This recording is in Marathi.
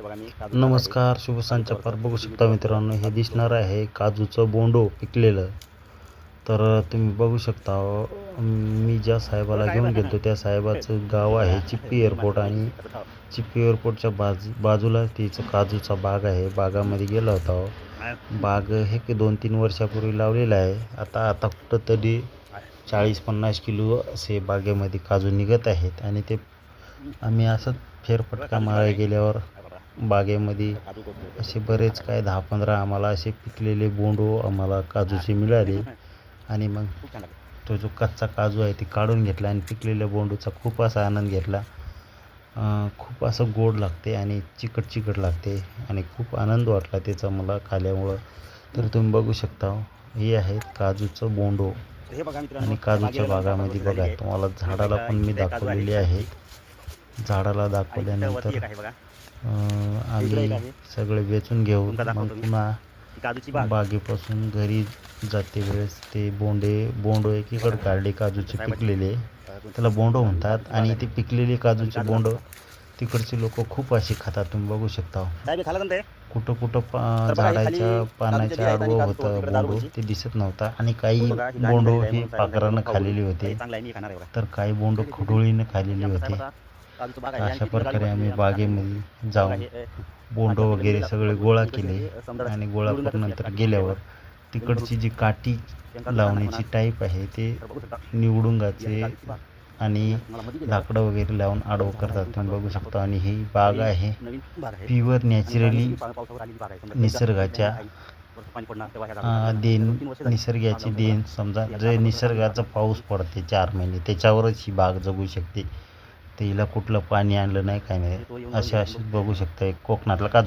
नमस्कार शुभ संचार. बघू शकता मित्रांनो हे दिसणार आहे काजूचं बोंडो पिकलेलं. तर तुम्ही बघू शकता मी ज्या साहेबाला घेऊन गेलो त्या साहेबाचं गाव आहे चिप्पी एअरपोर्ट आणि चिप्पी एअरपोर्टच्या बाजू बाजूला तिचं काजूचा बाग आहे. बागामध्ये गेला होता. बाग हे की दोन तीन वर्षापूर्वी लावलेला आहे. आता आता कुठं तरी चाळीस पन्नास किलो असे बागेमध्ये काजू निघत आहेत आणि ते आम्ही असंच फेरफटका मारायला गेल्यावर बागेमध्ये असे बरेच काय दहा पंधरा आम्हाला असे पिकलेले बोंडो आम्हाला काजूचे मिळाले. आणि मग तो जो कच्चा काजू आहे ते काढून घेतला आणि पिकलेल्या बोंडूचा खूप असा आनंद घेतला. खूप असं गोड लागते आणि चिकट चिकट लागते आणि खूप आनंद वाटला त्याचा मला खाल्यामुळं. तर तुम्ही बघू शकता हे आहेत काजूचं बोंडो. आणि काजूच्या बागामध्ये बघा तुम्हाला झाडाला पण मी दाखवलेले आहेत. झाडाला दाखवल्यानंतर आम्ही सगळे वेचून घेऊन मग पुन्हा बागेपासून घरी जाते वेळेस. ते बोंडे बोंडो एकीकडे काढले काजूचे पिकलेले. त्याला बोंडो म्हणतात. आणि ते पिकलेले काजूचे बोंड तिकडचे लोक खूप असे खातात. तुम्ही बघू शकता. कुठं कुठं पा झाडाच्या पानाच्या आडवं होतं बोंडो. ते दिसत नव्हता. आणि काही बोंडो ही पाखरानं खाल्लेली होते. तर काही बोंड खडोळीनं खाल्लेली होते. अशा प्रकारे आम्ही बागेमध्ये जाऊन बोंड वगैरे सगळे गोळा केले आणि गोळा करून नंतर गेल्यावर तिकडची जी काठी लावण्याची टाईप आहे ते निवडुंगाचे आणि लाकडं वगैरे लावून आडवं करतात तुम्ही बघू शकता. आणि ही बाग आहे प्युअर नॅचरली निसर्गाच्या देण निसर्गाची देण समजा जे निसर्गाचा पाऊस पडते चार महिने त्याच्यावरच ही बाग जगू शकते. ते हिला कुठलं पाणी आणलं नाही काय नाही. असे असे बघू शकता एक कोकणातला काजू